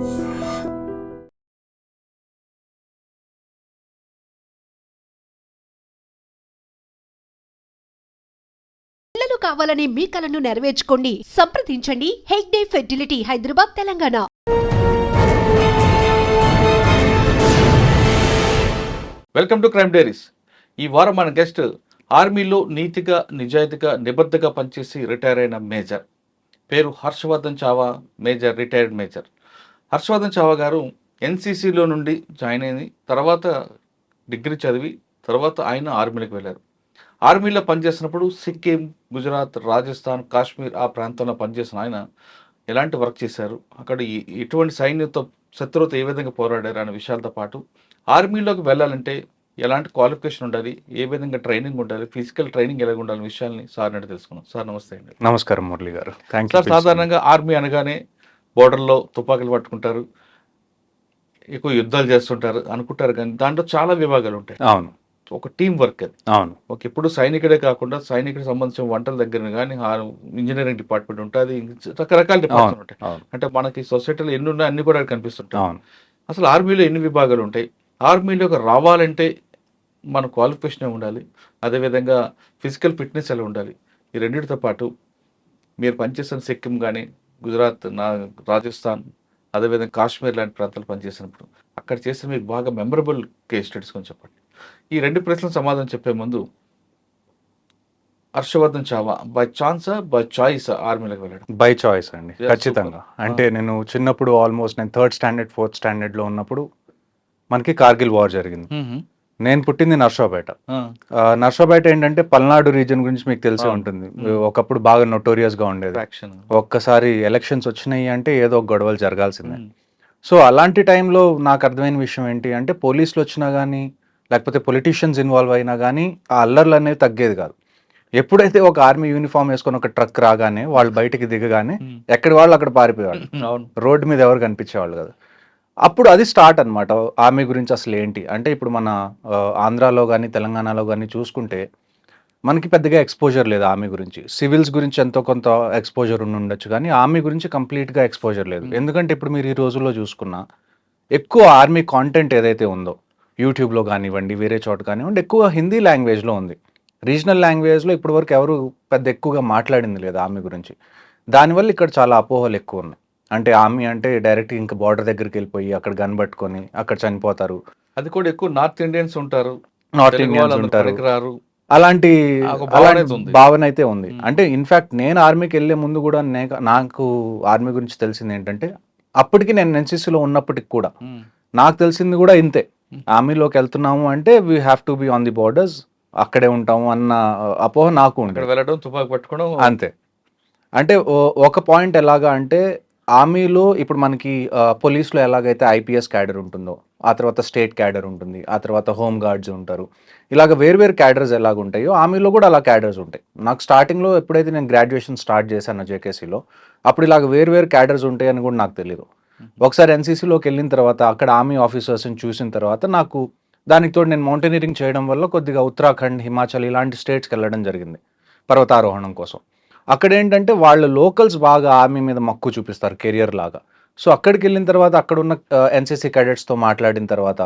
పిల్లలు కావాలని మీ కలను నెరవేర్చుకోండి. సంప్రదించండి. Hegde fertility Hyderabad Telangana. Welcome to crime diaries. ఈ వారం మన గెస్ట్ ఆర్మీలో నీతిగా నిజాయితీగా నిబద్ధగా పనిచేసి రిటైర్ అయిన మేజర్. పేరు Harshavardhan Chhaava major retired major. Harshavardhan Chhaava గారు ఎన్సీసీలో నుండి జాయిన్ అయింది. తర్వాత డిగ్రీ చదివి తర్వాత ఆయన ఆర్మీలోకి వెళ్ళారు. ఆర్మీలో పనిచేసినప్పుడు సిక్కిం గుజరాత్ రాజస్థాన్ కాశ్మీర్ ఆ ప్రాంతంలో పనిచేసిన ఆయన ఎలాంటి వర్క్ చేశారు అక్కడ ఎటువంటి సైన్యంతో శత్రువుతో ఏ విధంగా పోరాడారు అనే విషయాలతో పాటు ఆర్మీలోకి వెళ్ళాలంటే ఎలాంటి క్వాలిఫికేషన్ ఉండాలి ఏ విధంగా ట్రైనింగ్ ఉండాలి ఫిజికల్ ట్రైనింగ్ ఎలా ఉండాలి విషయాల్ని సార్ అంటే తెలుసుకున్నాం. సార్ నమస్తే అండి. నమస్కారం మురళి గారు. సార్ సాధారణంగా ఆర్మీ అనగానే బోర్డర్లో తుపాకులు పట్టుకుంటారు ఎక్కువ యుద్ధాలు చేస్తుంటారు అనుకుంటారు కానీ దాంట్లో చాలా విభాగాలు ఉంటాయి. అవును. ఒక టీం వర్క్ అది. అవును. ఒక ఎప్పుడు సైనికుడే కాకుండా సైనికుడికి సంబంధించిన వంటల దగ్గర కానీ ఇంజనీరింగ్ డిపార్ట్మెంట్ ఉంటుంది రకరకాల డిపార్ట్మెంట్ ఉంటాయి. అంటే మనకి సొసైటీలో ఎన్ని ఉన్నాయి అన్ని కూడా కనిపిస్తుంటాయి. అవును. అసలు ఆర్మీలో ఎన్ని విభాగాలు ఉంటాయి? ఆర్మీలోకి రావాలంటే మన క్వాలిఫికేషన్ ఉండాలి అదేవిధంగా ఫిజికల్ ఫిట్నెస్ ఎలా ఉండాలి? ఈ రెండింటితో పాటు మీరు పనిచేసిన సిక్కిం కానీ గుజరాత్ నా రాజస్థాన్ అదేవిధంగా కాశ్మీర్ లాంటి ప్రాంతాలు పనిచేసినప్పుడు అక్కడ చేసిన మీకు బాగా మెమరబుల్ కేస్ స్టడీస్ కొంచెం చెప్పండి. ఈ రెండు ప్రశ్నలకు సమాధానం చెప్పే ముందు హర్షవర్ధన్ చావా బై ఛాన్సా బై చాయిస్ ఆర్మీలోకి వెళ్ళడం. బై చాయిస్ అండి ఖచ్చితంగా. అంటే నేను చిన్నప్పుడు ఆల్మోస్ట్ నేను థర్డ్ స్టాండర్డ్ ఫోర్త్ స్టాండర్డ్లో ఉన్నప్పుడు మనకి కార్గిల్ వార్ జరిగింది. నేను పుట్టింది నర్సాపేట. నర్సాపేట ఏంటంటే పల్నాడు రీజన్ గురించి మీకు తెలిసే. ఉంటుంది. ఒకప్పుడు బాగా నొటోరియస్గా ఉండేది. ఒక్కసారి ఎలక్షన్స్ వచ్చినాయి అంటే ఏదో ఒక గొడవలు జరగాల్సిందే. సో అలాంటి టైంలో నాకు అర్థమైన విషయం ఏంటి అంటే పోలీసులు వచ్చినా కానీ లేకపోతే పొలిటీషియన్స్ ఇన్వాల్వ్ అయినా కానీ ఆ అల్లర్లు అనేవి తగ్గేది కాదు. ఎప్పుడైతే ఒక ఆర్మీ యూనిఫామ్ వేసుకొని ఒక ట్రక్ రాగానే వాళ్ళు బయటికి దిగగానే. ఎక్కడి వాళ్ళు అక్కడ పారిపోయేవాళ్ళు. రోడ్డు మీద ఎవరు కనిపించేవాళ్ళు కదా. అప్పుడు అది స్టార్ట్ అన్నమాట. ఆర్మీ గురించి అసలు ఏంటి? అంటే ఇప్పుడు మన ఆంధ్రాలో కానీ తెలంగాణలో కానీ చూసుకుంటే మనకి పెద్దగా ఎక్స్పోజర్ లేదు ఆర్మీ గురించి. సివిల్స్ గురించి ఎంతో కొంత ఎక్స్పోజర్ ఉండి ఉండొచ్చు కానీ ఆర్మీ గురించి కంప్లీట్గా ఎక్స్పోజర్ లేదు. Hmm. ఎందుకంటే ఇప్పుడు మీరు ఈ రోజుల్లో చూసుకున్నా ఎక్కువ ఆర్మీ కాంటెంట్ ఏదైతే ఉందో యూట్యూబ్లో కానివ్వండి వేరే చోట కానివ్వండి ఎక్కువ హిందీ లాంగ్వేజ్లో ఉంది. రీజనల్ లాంగ్వేజ్లో ఇప్పటి వరకు ఎవరు పెద్ద ఎక్కువగా మాట్లాడింది లేదు ఆర్మీ గురించి. దానివల్ల ఇక్కడ చాలా అపోహలు ఎక్కువ ఉన్నాయి. అంటే ఆర్మీ అంటే డైరెక్ట్ ఇంకా బార్డర్ దగ్గరికి వెళ్ళిపోయి అక్కడ గన్ పట్టుకొని అక్కడ చనిపోతారు. అది కూడా ఎక్కువ నార్త్ ఇండియన్స్ ఉంటారు. నార్త్ ఇండియన్స్ ఉంటారు. అలాంటి భావన అయితే ఉంది. అంటే ఇన్ఫాక్ట్ నేను ఆర్మీకి వెళ్ళే ముందు కూడా నాకు ఆర్మీ గురించి తెలిసింది ఏంటంటే అప్పటికి నేను ఎన్సీసీలో ఉన్నప్పటికి కూడా నాకు తెలిసింది కూడా ఇంతే. ఆర్మీలోకి వెళ్తున్నాము అంటే we have to be on the borders అక్కడే ఉంటాము అన్న అపోహ నాకు ఉండేది. వెళ్ళడం తుపాకు పట్టుకోవడం అంతే. అంటే ఒక పాయింట్ ఎలాగా అంటే ఆర్మీలో ఇప్పుడు మనకి పోలీస్లో ఎలాగైతే ఐపీఎస్ క్యాడర్ ఉంటుందో ఆ తర్వాత స్టేట్ క్యాడర్ ఉంటుంది ఆ తర్వాత హోమ్ గార్డ్స్ ఉంటారు ఇలాగ వేర్వేరు క్యాడర్స్ ఎలాగ ఉంటాయో ఆర్మీలో కూడా అలా క్యాడర్స్ ఉంటాయి. నాకు స్టార్టింగ్లో ఎప్పుడైతే నేను గ్రాడ్యుయేషన్ స్టార్ట్ చేశాను జేకేసీలో అప్పుడు ఇలాగ వేర్వేరు క్యాడర్స్ ఉంటాయి అని కూడా నాకు తెలియదు ఒకసారి ఎన్సీసీలోకి వెళ్ళిన తర్వాత అక్కడ ఆర్మీ ఆఫీసర్స్ని చూసిన తర్వాత నాకు దానికి తోడు నేను మౌంటైనీరింగ్ చేయడం వల్ల కొద్దిగా ఉత్తరాఖండ్ హిమాచల్ ఇలాంటి స్టేట్స్కి వెళ్ళడం జరిగింది పర్వతారోహణం కోసం. అక్కడ ఏంటంటే వాళ్ళ లోకల్స్ బాగా ఆర్మీ మీద మక్కువ చూపిస్తారు కెరియర్ లాగా. సో అక్కడికి వెళ్ళిన తర్వాత అక్కడ ఉన్న ఎన్సీసీ క్యాడెట్స్తో మాట్లాడిన తర్వాత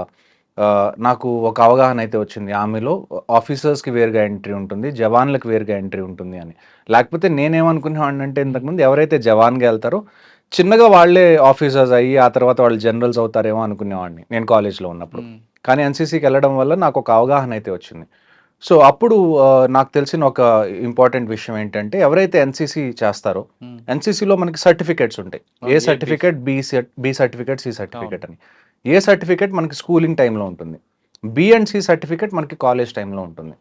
నాకు ఒక అవగాహన అయితే వచ్చింది. ఆర్మీలో ఆఫీసర్స్కి వేరుగా ఎంట్రీ ఉంటుంది జవాన్లకు వేరుగా ఎంట్రీ ఉంటుంది అని. లేకపోతే నేనేమనుకునేవాడిని అంటే ఇంతకుముందు ఎవరైతే జవాన్గా వెళ్తారో చిన్నగా వాళ్ళే ఆఫీసర్స్ అయ్యి ఆ తర్వాత వాళ్ళు జనరల్స్ అవుతారేమో అనుకునేవాడిని నేను కాలేజ్లో ఉన్నప్పుడు. కానీ ఎన్సీసీకి వెళ్ళడం వల్ల నాకు ఒక అవగాహన అయితే వచ్చింది. సో అప్పుడు నాకు తెలిసిన ఒక ఇంపార్టెంట్ విషయం ఏంటంటే ఎవరైతే ఎన్సీసీ చేస్తారో ఎన్సీసీలో మనకి సర్టిఫికేట్స్ ఉంటాయి. A certificate B B certificate C certificate అని. ఏ సర్టిఫికేట్ మనకి స్కూలింగ్ టైంలో ఉంటుంది. బి అండ్ సి సర్టిఫికేట్ మనకి కాలేజ్ టైంలో ఉంటుంది.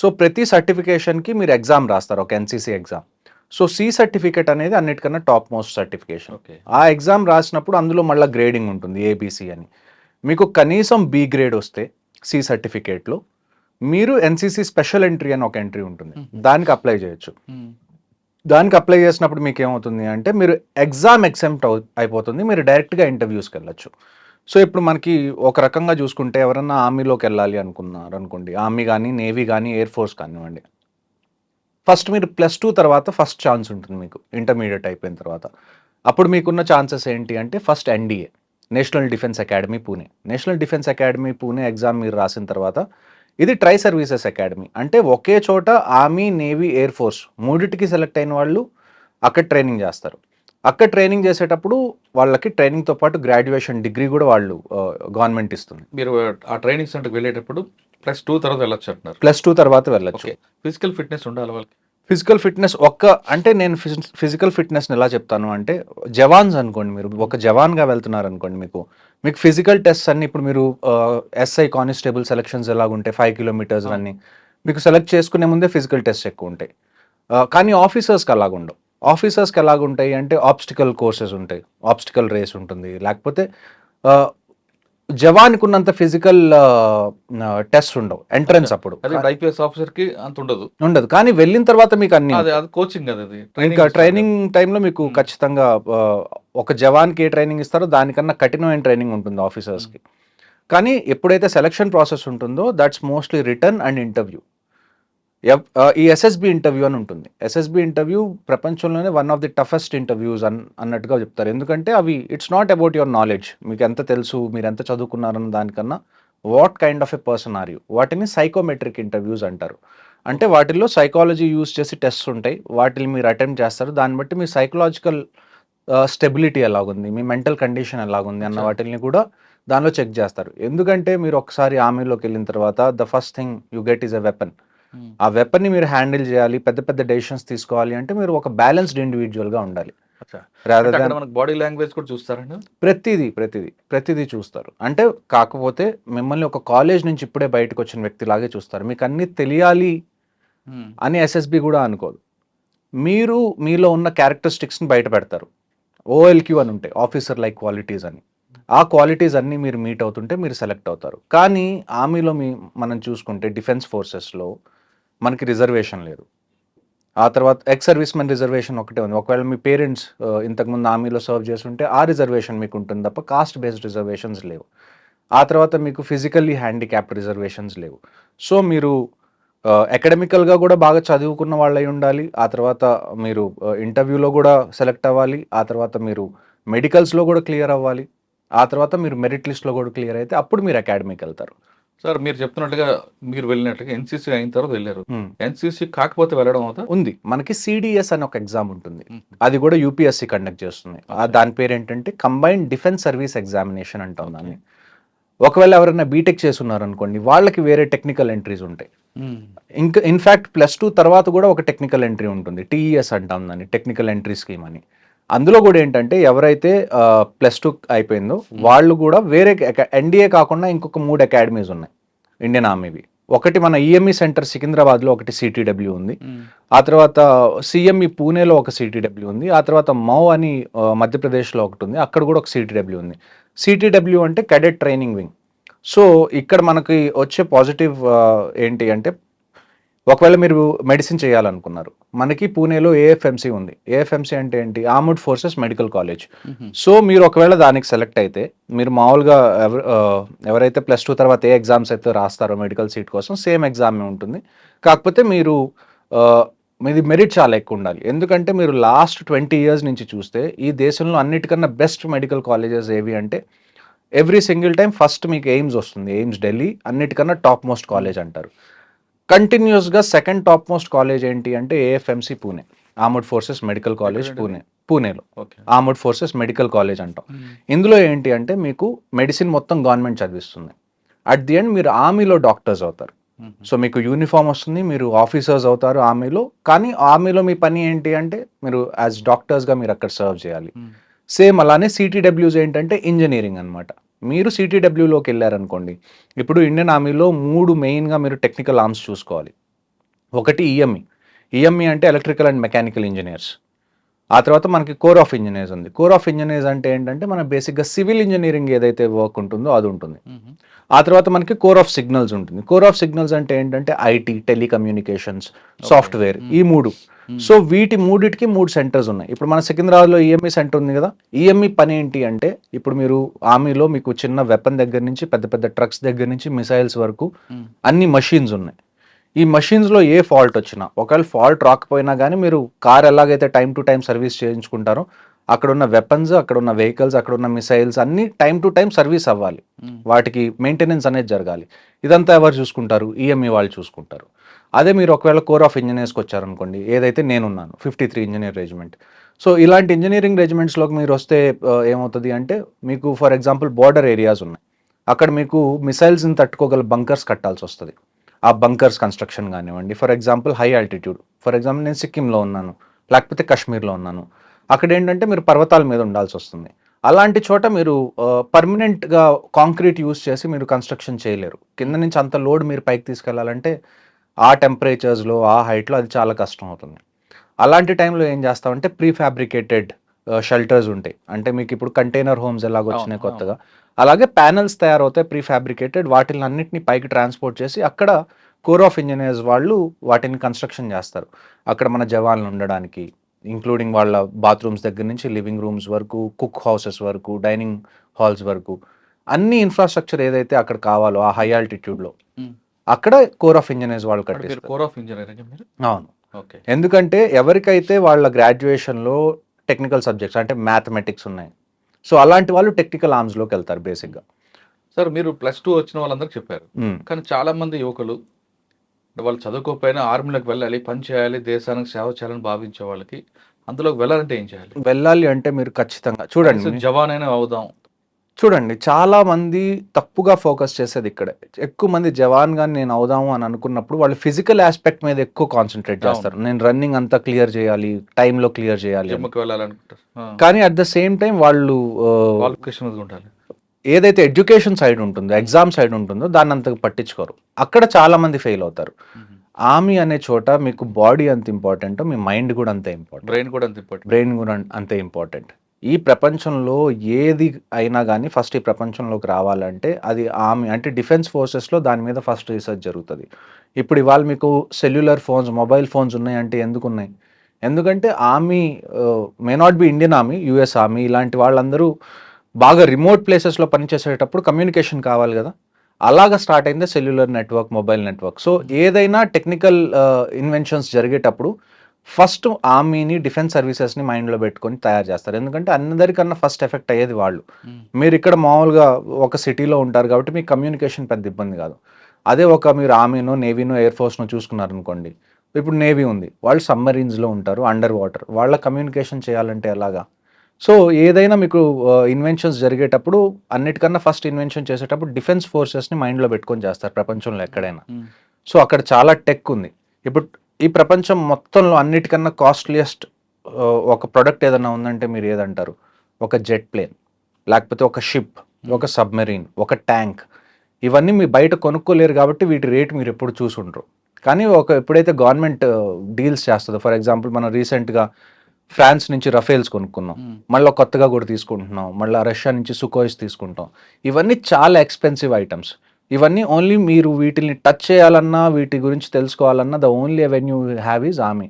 సో ప్రతి సర్టిఫికేషన్కి మీరు ఎగ్జామ్ రాస్తారు ఒక NCC exam. So C certificate అనేది అన్నిటికన్నా టాప్ మోస్ట్ సర్టిఫికేషన్. ఆ ఎగ్జామ్ రాసినప్పుడు అందులో మళ్ళీ గ్రేడింగ్ ఉంటుంది ఏబిసి అని. మీకు కనీసం బి గ్రేడ్ వస్తే సి సర్టిఫికేట్లో మీరు ఎన్సీసీ స్పెషల్ ఎంట్రీ అని ఒక ఎంట్రీ ఉంటుంది. దానికి అప్లై చేయొచ్చు. దానికి అప్లై చేసినప్పుడు మీకు ఏమవుతుంది అంటే మీరు ఎగ్జామ్ ఎక్సెంప్ట్ అయిపోతుంది. మీరు డైరెక్ట్గా ఇంటర్వ్యూస్కి వెళ్ళొచ్చు. సో ఇప్పుడు మనకి ఒక రకంగా చూసుకుంటే ఎవరన్నా ఆర్మీలోకి వెళ్ళాలి అనుకున్నారు అనుకోండి. ఆర్మీ కానీ నేవీ కానీ ఎయిర్ ఫోర్స్ కానివ్వండి. ఫస్ట్ మీరు ప్లస్ టూ తర్వాత ఫస్ట్ ఛాన్స్ ఉంటుంది మీకు. ఇంటర్మీడియట్ అయిపోయిన తర్వాత. అప్పుడు మీకున్న ఛాన్సెస్ ఏంటి అంటే first NDA national defence academy Pune national defence academy Pune exam మీరు రాసిన తర్వాత ఇది ట్రై సర్వీసెస్ అకాడమీ. అంటే ఒకే చోట ఆర్మీ నేవీ ఎయిర్ ఫోర్స్ మూడిటికి సెలెక్ట్ అయిన వాళ్ళు అక్కడ ట్రైనింగ్ చేస్తారు. అక్కడ ట్రైనింగ్ చేసేటప్పుడు వాళ్ళకి ట్రైనింగ్తో పాటు గ్రాడ్యుయేషన్ డిగ్రీ కూడా వాళ్ళు గవర్నమెంట్ ఇస్తుంది. మీరు ఆ ట్రైనింగ్ సెంటర్కి వెళ్ళేటప్పుడు ప్లస్ టూ తర్వాత వెళ్ళొచ్చు అంటున్నారు. ప్లస్ టూ తర్వాత వెళ్ళొచ్చు. ఫిజికల్ ఫిట్నెస్ ఉండాలి వాళ్ళకి. ఫిజికల్ ఫిట్నెస్ ఒక్క అంటే నేను ఫిజికల్ ఫిట్నెస్ని ఎలా చెప్తాను అంటే జవాన్స్ అనుకోండి మీరు ఒక జవాన్గా వెళ్తున్నారు అనుకోండి మీకు మీకు ఫిజికల్ టెస్ట్ అన్ని ఇప్పుడు మీరు ఎస్ఐ కానిస్టేబుల్ సెలక్షన్స్ ఎలాగుంటాయి ఫైవ్ కిలోమీటర్స్ అన్ని మీకు సెలెక్ట్ చేసుకునే ముందే ఫిజికల్ టెస్ట్ ఎక్కువ ఉంటాయి. కానీ ఆఫీసర్స్కి అలాగుండవు ఆఫీసర్స్కి ఎలాగుంటాయి అంటే ఆబ్స్టికల్ కోర్సెస్ ఉంటాయి. ఆబ్స్టికల్ రేస్ ఉంటుంది. లేకపోతే జవాన్కి ఉన్నంత ఫిజికల్ టెస్ట్ ఉండవు. ఎంట్రన్స్ అప్పుడు. ఐపీఎస్ ఆఫీసర్కి అంత ఉండదు. ఉండదు. కానీ వెళ్ళిన తర్వాత మీకు అన్ని కోచింగ్ ఇంకా ట్రైనింగ్ టైంలో మీకు Hmm. ఖచ్చితంగా ఒక జవాన్కి ఏ ట్రైనింగ్ ఇస్తారో దానికన్నా కఠినమైన ట్రైనింగ్ ఉంటుంది ఆఫీసర్స్కి కానీ ఎప్పుడైతే సెలక్షన్ ప్రాసెస్ ఉంటుందో that's mostly written and interview ఈ ఎస్ఎస్బి ఇంటర్వ్యూ అని ఉంటుంది. ఎస్ఎస్బి ఇంటర్వ్యూ ప్రపంచంలోనే one of the toughest interviews అన్ అన్నట్టుగా చెప్తారు. ఎందుకంటే అవి it's not about your knowledge మీకు ఎంత తెలుసు మీరు ఎంత చదువుకున్నారన్న దానికన్నా what kind of a person are you వాటిని సైకోమెట్రిక్ ఇంటర్వ్యూస్ అంటారు. అంటే వాటిల్లో సైకాలజీ యూస్ చేసి టెస్ట్ ఉంటాయి. వాటిని మీరు అటెంప్ట్ చేస్తారు. దాన్ని బట్టి మీ సైకలాజికల్ స్టెబిలిటీ ఎలాగుంది? మీ మెంటల్ కండిషన్ ఎలాగుంది? అన్న. వాటిని కూడా దానిలో చెక్ చేస్తారు. ఎందుకంటే మీరు ఒకసారి ఆర్మీలోకి వెళ్ళిన తర్వాత the first thing you get is a weapon. ఆ వెపన్ని మీరు హ్యాండిల్ చేయాలి పెద్ద పెద్ద డెసిషన్స్ తీసుకోవాలి అంటే మీరు ఒక బ్యాలెన్స్డ్ ఇండివిజువల్గా ఉండాలి. బాడీ లాంగ్వేజ్ కూడా చూస్తారండి ప్రతిదీ ప్రతిదీ ప్రతిదీ చూస్తారు. అంటే కాకపోతే మిమ్మల్ని ఒక కాలేజ్ నుంచి ఇప్పుడే బయటకు వచ్చిన వ్యక్తిలాగే చూస్తారు. మీకు అన్ని తెలియాలి అని ఎస్ఎస్బి కూడా అనుకోదు. మీరు మీలో ఉన్న క్యారెక్టరిస్టిక్స్ని బయట పెడతారు. ఓఎల్క్యూ అని ఉంటాయి ఆఫీసర్ లైక్ క్వాలిటీస్ అని. ఆ క్వాలిటీస్ అన్నీ మీరు మీట్ అవుతుంటే మీరు సెలెక్ట్ అవుతారు. కానీ ఆర్మీలో మీ మనం చూసుకుంటే డిఫెన్స్ ఫోర్సెస్లో మనకి రిజర్వేషన్ లేదు. ఆ తర్వాత ఎక్స్ సర్వీస్ మెన్ రిజర్వేషన్ ఒకటే ఉంది. ఒకవేళ మీ పేరెంట్స్ ఇంతకుముందు ఆర్మీలో సర్వ్ చేస్తుంటే ఆ రిజర్వేషన్ మీకు ఉంటుంది తప్ప కాస్ట్ బేస్డ్ రిజర్వేషన్స్ లేవు. ఆ తర్వాత మీకు ఫిజికల్లీ హ్యాండిక్యాప్ రిజర్వేషన్స్ లేవు. సో మీరు అకాడమికల్గా కూడా బాగా చదువుకున్న వాళ్ళై ఉండాలి. ఆ తర్వాత మీరు ఇంటర్వ్యూలో కూడా సెలెక్ట్ అవ్వాలి. ఆ తర్వాత మీరు మెడికల్స్లో కూడా క్లియర్ అవ్వాలి. ఆ తర్వాత మీరు మెరిట్ లిస్ట్లో కూడా క్లియర్ అయితే అప్పుడు మీరు అకాడమీకి వెళ్తారు. సార్ మీరు చెప్తున్నట్టుగా మీరు వెళ్ళినట్టుగా ఎన్సీసీ అయిన తర్వాత వెళ్ళారు. ఎన్సీసీ కాకపోతే వెళ్ళడం అవుతా? ఉంది. మనకి సిడిఎస్ అని ఒక ఎగ్జామ్ ఉంటుంది. అది కూడా యూపీఎస్సీ కండక్ట్ చేస్తుంది. దాని పేరు ఏంటంటే కంబైన్డ్ డిఫెన్స్ సర్వీస్ ఎగ్జామినేషన్ అంటాం దాన్ని. ఒకవేళ ఎవరైనా బీటెక్ చేస్తున్నారు అనుకోండి వాళ్ళకి వేరే టెక్నికల్ ఎంట్రీస్ ఉంటాయి. ఇంకా ఇన్ఫ్యాక్ట్ ప్లస్ టూ తర్వాత కూడా ఒక టెక్నికల్ ఎంట్రీ ఉంటుంది. టీఈఎస్ అంటాం దాన్ని టెక్నికల్ ఎంట్రీ స్కీమ్ అని. అందులో కూడా ఏంటంటే ఎవరైతే ప్లస్ టూ అయిపోయిందో వాళ్ళు కూడా వేరే ఎన్డీఏ కాకుండా ఇంకొక మూడు అకాడమీస్ ఉన్నాయి ఇండియన్ ఆర్మీవి. ఒకటి మన ఈఎంఈ సెంటర్ సికింద్రాబాద్లో ఒకటి సిటీడబ్ల్యూ ఉంది. ఆ తర్వాత సిఎంఈ పూణేలో ఒక సిటీడబ్ల్యూ ఉంది. ఆ తర్వాత మౌ అని మధ్యప్రదేశ్లో ఒకటి ఉంది. అక్కడ కూడా ఒక సిటీడబ్ల్యూ ఉంది. సిటీడబ్ల్యూ అంటే కెడెట్ ట్రైనింగ్ వింగ్. సో ఇక్కడ మనకి వచ్చే పాజిటివ్ ఏంటి అంటే ఒకవేళ మీరు మెడిసిన్ చేయాలనుకున్నారు మనకి పూణేలో ఏఎఫ్ఎంసి ఉంది. ఏఎఫ్ఎంసి అంటే ఏంటి? Armed forces medical college so మీరు ఒకవేళ దానికి సెలెక్ట్ అయితే మీరు మామూలుగా ఎవరైతే ప్లస్ టూ తర్వాత ఏ ఎగ్జామ్స్ అయితే రాస్తారో మెడికల్ సీట్ కోసం సేమ్ ఎగ్జామే ఉంటుంది. కాకపోతే మీరు మీది మెరిట్ చాలా ఎక్కువ ఉండాలి. ఎందుకంటే మీరు లాస్ట్ ట్వంటీ ఇయర్స్ నుంచి చూస్తే ఈ దేశంలో అన్నిటికన్నా బెస్ట్ మెడికల్ కాలేజెస్ ఏవి అంటే ఎవ్రీ సింగిల్ టైం ఫస్ట్ మీకు ఎయిమ్స్ వస్తుంది. ఎయిమ్స్ ఢిల్లీ అన్నిటికన్నా టాప్ మోస్ట్ కాలేజ్ అంటారు. కంటిన్యూస్గా సెకండ్ టాప్ మోస్ట్ కాలేజ్ ఏంటి అంటే AFMC Pune armed forces medical college? Pune పూణేలో okay armed forces medical college అంటాం. ఇందులో ఏంటి అంటే మీకు మెడిసిన్ మొత్తం గవర్నమెంట్ చదివిస్తుంది. అట్ ది ఎండ్ మీరు ఆర్మీలో డాక్టర్స్ అవుతారు. సో మీకు యూనిఫామ్ వస్తుంది మీరు ఆఫీసర్స్ అవుతారు ఆర్మీలో కానీ ఆర్మీలో మీ పని ఏంటి అంటే మీరు యాజ్ డాక్టర్స్గా మీరు అక్కడ సర్వ్ చేయాలి. సేమ్ అలానే సిటీడబ్ల్యూస్ ఏంటంటే ఇంజనీరింగ్ అన్నమాట. మీరు సిటీడబ్ల్యూలోకి వెళ్ళారనుకోండి ఇప్పుడు ఇండియన్ ఆర్మీలో మూడు మెయిన్గా మీరు టెక్నికల్ ఆర్మ్స్ చూసుకోవాలి. ఒకటి E ఈఎంఈ ఈఎంఈ అంటే ఎలక్ట్రికల్ అండ్ మెకానికల్ ఇంజనీర్స్ ఆ తర్వాత మనకి కోర్ ఆఫ్ ఇంజనీర్స్ ఉంది. కోర్ ఆఫ్ ఇంజనీర్స్ అంటే ఏంటంటే మన బేసిక్గా సివిల్ ఇంజనీరింగ్ ఏదైతే వర్క్ ఉంటుందో అది ఉంటుంది. ఆ తర్వాత మనకి కోర్ ఆఫ్ సిగ్నల్స్ ఉంటుంది. కోర్ ఆఫ్ సిగ్నల్స్ అంటే ఏంటంటే ఐటీ టెలికమ్యూనికేషన్స్ సాఫ్ట్వేర్ ఈ మూడు. సో వీటి మూడిటికి మూడు సెంటర్స్ ఉన్నాయి. ఇప్పుడు మన సికింద్రాబాద్లో ఈఎంఈ సెంటర్ ఉంది కదా. ఈఎంఈ పని ఏంటి అంటే ఇప్పుడు మీరు ఆర్మీలో మీకు చిన్న వెపన్ దగ్గర నుంచి పెద్ద పెద్ద ట్రక్స్ దగ్గర నుంచి మిసైల్స్ వరకు అన్ని మషీన్స్ ఉన్నాయి. ఈ మషీన్స్లో ఏ ఫాల్ట్ వచ్చినా ఒకవేళ ఫాల్ట్ రాకపోయినా కానీ మీరు కార్ ఎలాగైతే టైం టు టైం సర్వీస్ చేయించుకుంటారో అక్కడ ఉన్న వెపన్స్ అక్కడ ఉన్న వెహికల్స్ అక్కడ ఉన్న మిసైల్స్ అన్ని టైం టు టైం సర్వీస్ అవ్వాలి. వాటికి మెయింటెనెన్స్ అనేది జరగాలి. ఇదంతా ఎవరు చూసుకుంటారు? ఈఎంఈ వాళ్ళు చూసుకుంటారు. అదే మీరు ఒకవేళ కోర్ ఆఫ్ ఇంజనీర్స్కి వచ్చారనుకోండి ఏదైతే నేనున్నాను fifty three engineer regiment so ఇలాంటి ఇంజనీరింగ్ రెజిమెంట్స్లోకి మీరు వస్తే ఏమవుతుంది అంటే మీకు ఫర్ ఎగ్జాంపుల్ బార్డర్ ఏరియాస్ ఉన్నాయి. అక్కడ మీకు మిసైల్స్ని తట్టుకోగల బంకర్స్ కట్టాల్సి వస్తుంది. ఆ బంకర్స్ కన్స్ట్రక్షన్ కానివ్వండి for example high altitude for example నేను సిక్కింలో ఉన్నాను లేకపోతే కాశ్మీర్లో ఉన్నాను. అక్కడ ఏంటంటే మీరు పర్వతాల మీద ఉండాల్సి వస్తుంది. అలాంటి చోట మీరు పర్మనెంట్గా కాంక్రీట్ యూస్ చేసి మీరు కన్స్ట్రక్షన్ చేయలేరు. కింద నుంచి అంత లోడ్ మీరు పైకి తీసుకెళ్ళాలంటే ఆ టెంపరేచర్స్లో ఆ హైట్లో అది చాలా కష్టం అవుతుంది. అలాంటి టైంలో ఏం చేస్తామంటే ప్రీ ఫ్యాబ్రికేటెడ్ షెల్టర్స్ ఉంటాయి. అంటే మీకు ఇప్పుడు కంటైనర్ హోమ్స్ ఎలాగ వచ్చినాయి కొత్తగా. అలాగే ప్యానల్స్ తయారవుతాయి ప్రీ ఫ్యాబ్రికేటెడ్ వాటిని అన్నిటిని పైకి ట్రాన్స్పోర్ట్ చేసి అక్కడ కోర్ ఆఫ్ ఇంజనీర్స్ వాళ్ళు వాటిని కన్స్ట్రక్షన్ చేస్తారు. అక్కడ మన జవాన్లు ఉండడానికి ఇంక్లూడింగ్ వాళ్ళ బాత్రూమ్స్ దగ్గర నుంచి లివింగ్ రూమ్స్ వరకు కుక్ హౌసెస్ వరకు డైనింగ్ హాల్స్ వరకు అన్ని ఇన్ఫ్రాస్ట్రక్చర్ ఏదైతే అక్కడ కావాలో ఆ హై ఆల్టిట్యూడ్లో. అక్కడ కోర్ ఆఫ్ ఇంజనీర్స్ వాళ్ళు కట్టిస్తారు. కోర్ ఆఫ్ ఇంజనీరింగ్ మీరు? అవును. ఓకే. ఎందుకంటే ఎవరికైతే వాళ్ళ గ్రాడ్యుయేషన్లో టెక్నికల్ సబ్జెక్ట్స్ అంటే మ్యాథమెటిక్స్ ఉన్నాయి సో అలాంటి వాళ్ళు టెక్నికల్ ఆర్మ్స్లోకి వెళ్తారు బేసిక్గా సార్ మీరు ప్లస్ టూ వచ్చిన వాళ్ళందరికీ చెప్పారు. కానీ చాలా మంది యువకులు వాళ్ళు చదువుకోకపోయినా ఆర్మీలోకి వెళ్ళాలి పని చేయాలి దేశానికి సేవ చేయాలని భావించే వాళ్ళకి అందులోకి వెళ్ళాలంటే ఏం చేయాలి? వెళ్ళాలి అంటే మీరు ఖచ్చితంగా చూడండి జవాన్ అయినా అవుదాం. చూడండి చాలా మంది తప్పుగా ఫోకస్ చేసేది ఇక్కడ. ఎక్కువ మంది జవాన్గా నేను అవుదాము అని అనుకున్నప్పుడు వాళ్ళు ఫిజికల్ ఆస్పెక్ట్ మీద ఎక్కువ కాన్సన్ట్రేట్ చేస్తారు. నేను రన్నింగ్ అంతా క్లియర్ చేయాలి టైంలో క్లియర్ చేయాలి కానీ అట్ ద సేమ్ టైం వాళ్ళు ఏదైతే ఎడ్యుకేషన్ సైడ్ ఉంటుందో ఎగ్జామ్ సైడ్ ఉంటుందో దాన్ని అంతగా పట్టించుకోరు. అక్కడ చాలా మంది ఫెయిల్ అవుతారు. ఆర్మీ అనే చోట మీకు బాడీ అంత ఇంపార్టెంట్ మీ మైండ్ కూడా అంతే ఇంపార్టెంట్. బ్రెయిన్ కూడా అంత ఇంపార్టెంట్. బ్రెయిన్ కూడా అంతే ఇంపార్టెంట్. ఈ ప్రపంచంలో ఏది అయినా కానీ ఫస్ట్ ఈ ప్రపంచంలోకి రావాలంటే అది ఆమె అంటే డిఫెన్స్ ఫోర్సెస్లో దాని మీద ఫస్ట్ రీసెర్చ్ జరుగుతుంది. ఇప్పుడు ఇవాళ మీకు సెల్యులర్ ఫోన్స్ మొబైల్ ఫోన్స్ ఉన్నాయంటే ఎందుకు ఉన్నాయి ఎందుకంటే army may not be Indian army US army ఇలాంటి వాళ్ళందరూ బాగా రిమోట్ ప్లేసెస్లో పనిచేసేటప్పుడు కమ్యూనికేషన్ కావాలి కదా. అలాగా స్టార్ట్ అయింది cellular network mobile network. So ఏదైనా టెక్నికల్ ఇన్వెన్షన్స్ జరిగేటప్పుడు ఫస్ట్ ఆర్మీని డిఫెన్స్ సర్వీసెస్ని మైండ్లో పెట్టుకొని తయారు చేస్తారు. ఎందుకంటే అందరికన్నా ఫస్ట్ ఎఫెక్ట్ అయ్యేది వాళ్ళు. మీరు ఇక్కడ మామూలుగా ఒక సిటీలో ఉంటారు కాబట్టి మీకు కమ్యూనికేషన్ పెద్ద ఇబ్బంది కాదు. అదే ఒక మీరు ఆర్మీనో నేవీనో ఎయిర్ ఫోర్స్నో చూసుకున్నారనుకోండి. ఇప్పుడు నేవీ ఉంది. వాళ్ళు సబ్మరీన్స్లో ఉంటారు అండర్ వాటర్. వాళ్ళ కమ్యూనికేషన్ చేయాలంటే ఎలాగా? సో ఏదైనా మీకు ఇన్వెన్షన్స్ జరిగేటప్పుడు అన్నిటికన్నా ఫస్ట్ ఇన్వెన్షన్ చేసేటప్పుడు డిఫెన్స్ ఫోర్సెస్ని మైండ్లో పెట్టుకొని చేస్తారు ప్రపంచంలో ఎక్కడైనా. సో అక్కడ చాలా టెక్ ఉంది. ఇప్పుడు ఈ ప్రపంచం మొత్తంలో అన్నిటికన్నా కాస్ట్లియస్ట్ ఒక ప్రొడక్ట్ ఏదైనా ఉందంటే మీరు ఏదంటారు? ఒక జెట్ ప్లేన్ లేకపోతే ఒక షిప్ ఒక సబ్మెరీన్ ఒక ట్యాంక్ ఇవన్నీ మీరు బయట కొనుక్కోలేరు కాబట్టి వీటి రేట్ మీరు ఎప్పుడు చూసుండ్రు. కానీ ఒక ఎప్పుడైతే గవర్నమెంట్ డీల్స్ చేస్తుందో ఫర్ ఎగ్జాంపుల్ మనం రీసెంట్గా ఫ్రాన్స్ నుంచి రఫేల్స్ కొనుక్కున్నాం. మళ్ళీ కొత్తగా కూడా తీసుకుంటున్నాం. మళ్ళీ రష్యా నుంచి సుకోయిస్ తీసుకుంటాం. ఇవన్నీ చాలా ఎక్స్పెన్సివ్ ఐటమ్స్ ఇవన్నీ ఓన్లీ మీరు వీటిని టచ్ చేయాలన్నా వీటి గురించి తెలుసుకోవాలన్నా the only avenue have is army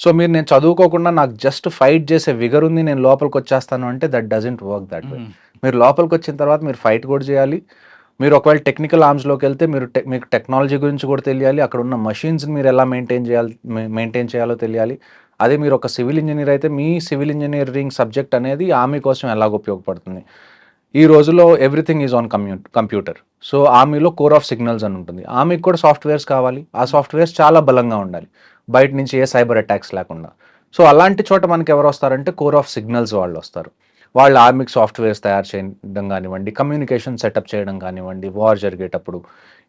so మీరు నేను చదువుకోకుండా నాకు జస్ట్ ఫైట్ చేసే విగర్ ఉంది నేను లోపలికి వచ్చేస్తాను అంటే that doesn't work that way మీరు లోపలికి వచ్చిన తర్వాత మీరు ఫైట్ కూడా చేయాలి. మీరు ఒకవేళ టెక్నికల్ ఆర్మ్స్లోకి వెళ్తే మీరు టెక్ మీకు టెక్నాలజీ గురించి కూడా తెలియాలి. అక్కడ ఉన్న మషిన్స్ని మీరు ఎలా మెయింటైన్ చేయాలి మెయింటైన్ చేయాలో తెలియాలి. అదే మీరు ఒక సివిల్ ఇంజనీర్ అయితే మీ సివిల్ ఇంజనీరింగ్ సబ్జెక్ట్ అనేది ఆర్మీ కోసం ఎలాగ ఉపయోగపడుతుంది. ఈ రోజులో ఎవ్రీథింగ్ ఈజ్ ఆన్ కమ్యూ కంప్యూటర్ సో ఆమెలో కోర్ ఆఫ్ సిగ్నల్స్ అని ఉంటుంది. ఆమెకి కూడా సాఫ్ట్వేర్స్ కావాలి. ఆ సాఫ్ట్వేర్స్ చాలా బలంగా ఉండాలి. బయట నుంచి ఏ సైబర్ అటాక్స్ లేకుండా. సో అలాంటి చోట మనకి ఎవరు వస్తారంటే కోర్ ఆఫ్ సిగ్నల్స్ వాళ్ళు వస్తారు. వాళ్ళు ఆర్మీకి సాఫ్ట్వేర్స్ తయారు చేయడం కానివ్వండి కమ్యూనికేషన్ సెటప్ చేయడం కానివ్వండి వార్ జరిగేటప్పుడు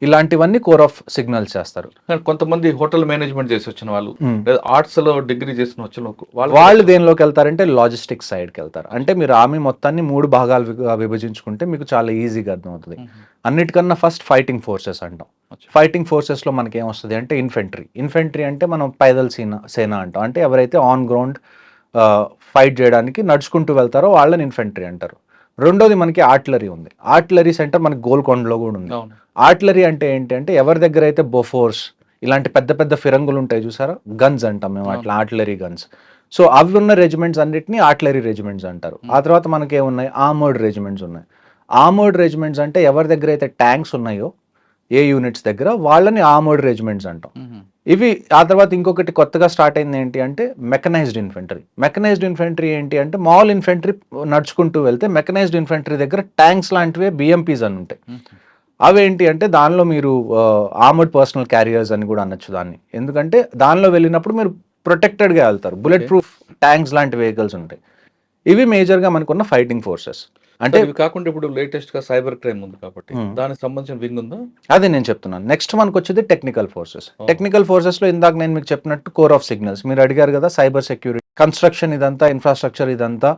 ఇలాంటివన్నీ కోర్ ఆఫ్ సిగ్నల్స్ చేస్తారు. కొంతమంది హోటల్ మేనేజ్మెంట్ చేసి వచ్చిన వాళ్ళు. లేదా ఆర్ట్స్లో డిగ్రీ చేసిన వచ్చిన వాళ్ళు వాళ్ళు దేనిలోకి వెళ్తారంటే లాజిస్టిక్స్ సైడ్కి వెళ్తారు. అంటే మీరు ఆర్మీ మొత్తాన్ని మూడు భాగాలుగా విభజించుకుంటే మీకు చాలా ఈజీగా అర్థమవుతుంది. అన్నిటికన్నా ఫస్ట్ ఫైటింగ్ ఫోర్సెస్ అంటాం. ఫైటింగ్ ఫోర్సెస్లో మనకి ఏమొస్తుంది అంటే ఇన్ఫెంట్రీ ఇన్ఫెంట్రీ అంటే మనం పైదల్ సేన సేన అంటాం. అంటే ఎవరైతే ఆన్ గ్రౌండ్ ఫైట్ చేయడానికి నడుచుకుంటూ వెళ్తారో వాళ్ళని ఇన్ఫెంట్రీ అంటారు. రెండోది మనకి ఆర్టిలరీ ఉంది. ఆర్టిలరీ సెంటర్ మనకి గోల్కొండలో కూడా ఉంది. ఆర్టిలరీ అంటే ఏంటి అంటే ఎవరి దగ్గర అయితే బొఫోర్స్ ఇలాంటి పెద్ద పెద్ద ఫిరంగులు ఉంటాయి చూసారా? గన్స్ అంటాం మేము అట్లా ఆర్టిలరీ గన్స్ సో అవి ఉన్న రెజిమెంట్స్ అన్నిటిని ఆర్టిలరీ రెజిమెంట్స్ అంటారు. ఆ తర్వాత మనకి ఏమున్నాయి? ఆర్మర్డ్ రెజిమెంట్స్ ఉన్నాయి. ఆర్మర్డ్ రెజిమెంట్స్ అంటే ఎవరి దగ్గర అయితే ట్యాంక్స్ ఉన్నాయో ఏ యూనిట్స్ దగ్గర వాళ్ళని ఆర్మర్డ్ రెజిమెంట్స్ అంటాం. ఇవి ఆ తర్వాత ఇంకొకటి కొత్తగా స్టార్ట్ అయింది ఏంటి అంటే మెకనైజ్డ్ ఇన్ఫెంటరీ. మెకనైజ్డ్ ఇన్ఫెంటరీ ఏంటి అంటే మామూలు ఇన్ఫెంటరీ నడుచుకుంటూ వెళ్తే మెకనైజ్డ్ ఇన్ఫెంటరీ దగ్గర ట్యాంక్స్ లాంటివే బిఎంపీస్ అని ఉంటాయి. అవి ఏంటి అంటే దానిలో మీరు ఆర్మర్డ్ పర్సనల్ క్యారియర్స్ అని కూడా అనొచ్చు దాన్ని. ఎందుకంటే దానిలో వెళ్ళినప్పుడు మీరు ప్రొటెక్టెడ్గా వెళ్తారు. బుల్లెట్ ప్రూఫ్ ట్యాంక్స్ లాంటి వెహికల్స్ ఉంటాయి. ఇవి మేజర్గా మనకున్న ఫైటింగ్ ఫోర్సెస్. అంటే ఇవి కాకుండా ఇప్పుడు లేటెస్ట్గా సైబర్ క్రైమ్ ఉంది కాబట్టి Hmm. దానికి సంబంధించిన వింగ్ ఉందా? అదే నేను చెప్తున్నాను. నెక్స్ట్ మనకు వచ్చేది టెక్నికల్ ఫోర్సెస్. టెక్నికల్ ఫోర్సెస్లో ఇందాక నేను మీకు చెప్పినట్టు కోర్ ఆఫ్ సిగ్నల్స్ మీరు అడిగారు కదా సైబర్ సెక్యూరిటీ కన్స్ట్రక్షన్ ఇదంతా ఇన్ఫ్రాస్ట్రక్చర్ ఇదంతా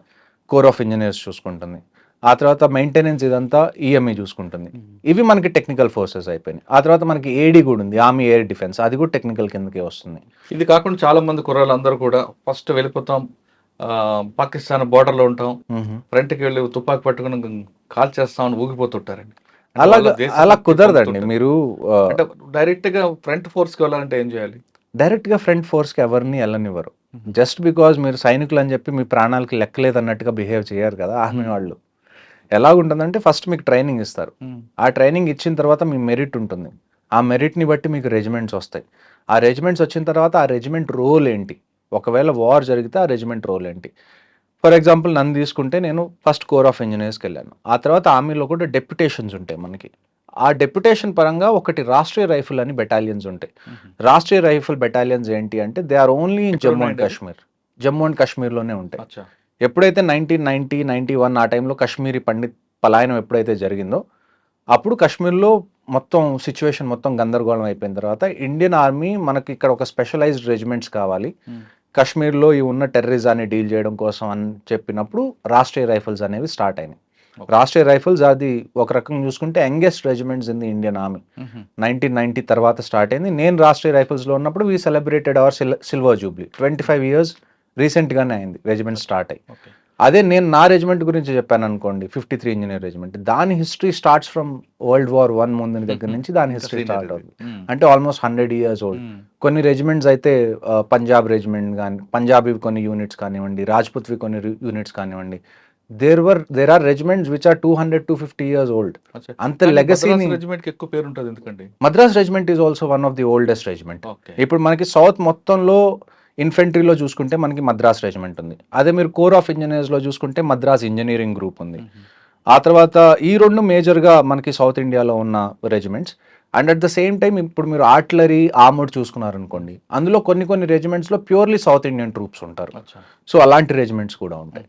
కోర్ ఆఫ్ ఇంజనీర్స్ చూసుకుంటుంది. ఆ తర్వాత మెయింటెనెన్స్ ఇదంతా ఈఎంఈ చూసుకుంటుంది. ఇవి మనకి టెక్నికల్ ఫోర్సెస్ అయిపోయినాయి. ఆ తర్వాత మనకి ఏడీ కూడా ఉంది ఆర్మీ ఎయిర్ డిఫెన్స్ అది కూడా టెక్నికల్ కిందకే వస్తుంది. ఇది కాకుండా చాలా మంది కుర్రాళ్ళు అందరూ కూడా ఫస్ట్ వెళ్ళిపోతాం పాకిస్తాన్ border లో ఉంటాం. ఫ్రంట్కి వెళ్ళి తుపాకి పట్టుకుని కాల్ చేస్తామని ఊగిపోతుంటారండి. అలా మొత్తం కుదరదండి. మీరు అంటే డైరెక్ట్గా ఫ్రంట్ ఫోర్స్కి వెళ్ళాలంటే ఏం చేయాలి? డైరెక్ట్గా ఫ్రంట్ ఫోర్స్కి ఎవరిని వెళ్ళనివ్వరు. జస్ట్ బికాజ్ మీరు సైనికులు అని చెప్పి మీ ప్రాణాలకి లెక్కలేదు అన్నట్టుగా బిహేవ్ చేయరు కదా ఆర్మీ వాళ్ళు. ఎలా ఉంటుందంటే ఫస్ట్ మీకు ట్రైనింగ్ ఇస్తారు. ఆ ట్రైనింగ్ ఇచ్చిన తర్వాత మీ మెరిట్ ఉంటుంది. ఆ మెరిట్ని బట్టి మీకు రెజిమెంట్స్ వస్తాయి. ఆ రెజిమెంట్స్ వచ్చిన తర్వాత ఆ రెజిమెంట్ రోల్ ఏంటి? ఒకవేళ వార్ జరిగితే ఆ రెజిమెంట్ రోల్ ఏంటి? ఫర్ ఎగ్జాంపుల్ నన్ను తీసుకుంటే నేను ఫస్ట్ కోర్ ఆఫ్ ఇంజనీర్స్కి వెళ్ళాను. ఆ తర్వాత ఆర్మీలో కూడా డెప్యుటేషన్స్ ఉంటాయి మనకి. ఆ డెప్యుటేషన్ పరంగా ఒకటి రాష్ట్రీయ రైఫిల్ అని బెటాలియన్స్ ఉంటాయి. రాష్ట్రీయ రైఫిల్ బెటాలియన్స్ ఏంటి అంటే they are only in Jammu and? Kashmir. Jammu and కాశ్మీర్లోనే ఉంటాయి. ఎప్పుడైతే నైన్టీన్ నైన్టీ నైన్టీ వన్ ఆ టైంలో కాశ్మీరీ పండిత్ పలాయనం ఎప్పుడైతే జరిగిందో అప్పుడు కాశ్మీర్లో మొత్తం సిచ్యువేషన్ మొత్తం గందరగోళం అయిపోయిన తర్వాత ఇండియన్ ఆర్మీ మనకి ఇక్కడ ఒక స్పెషలైజ్డ్ రెజిమెంట్స్ కావాలి. కాశ్మీర్లో ఈ ఉన్న టెర్రరిజాన్ని డీల్ చేయడం కోసం అని చెప్పినప్పుడు రాష్ట్రీయ రైఫిల్స్ అనేవి స్టార్ట్ అయినాయి. రాష్ట్రీయ రైఫిల్స్ అది ఒక రకంగా చూసుకుంటే youngest regiments in the Indian army. Nineteen ninety తర్వాత స్టార్ట్ అయింది. నేను రాష్ట్రీయ రైఫిల్స్లో ఉన్నప్పుడు we celebrated our silver jubilee twenty five years రీసెంట్గానే అయింది. రెజిమెంట్ స్టార్ట్ అయ్యి. అదే నేను నా రెజిమెంట్ గురించి చెప్పాను అనుకోండి ఫిఫ్టీ త్రీ ఇంజనీర్ రెజిమెంట్ దాని history starts from world war one ముందు దగ్గర నుంచి దాని హిస్టరీ స్టార్ట్ అవుతుంది. అంటే ఆల్మోస్ట్ హండ్రెడ్ ఇయర్స్ ఓల్డ్ కొన్ని రెజిమెంట్స్ అయితే పంజాబ్ రెజిమెంట్ కానీ పంజాబీ కొన్ని యూనిట్స్ కానివ్వండి రాజ్పుత్వి కొన్ని యూనిట్స్ కానివ్వండి. There were there are regiments which are two hundred two fifty years old అంత లెగసీని రెజిమెంట్కి ఎక్కువ పేరు ఉంటుంది ఎందుకండి? Madras regiment is also one of the oldest regiment ఇప్పుడు మనకి సౌత్ మొత్తంలో ఇన్ఫెంట్రీలో చూసుకుంటే మనకి మద్రాస్ రెజిమెంట్ ఉంది. అదే మీరు కోర్ ఆఫ్ ఇంజనీర్స్లో చూసుకుంటే మద్రాస్ ఇంజనీరింగ్ గ్రూప్ ఉంది. ఆ తర్వాత ఈ రెండు మేజర్గా మనకి సౌత్ ఇండియాలో ఉన్న regiments. And at the same time ఇప్పుడు మీరు ఆర్టిలరీ ఆర్మర్డ్ చూసుకున్నారనుకోండి అందులో కొన్ని కొన్ని రెజిమెంట్స్లో ప్యూర్లీ సౌత్ ఇండియన్ ట్రూప్స్ ఉంటారు. సో అలాంటి రెజిమెంట్స్ కూడా ఉంటాయి.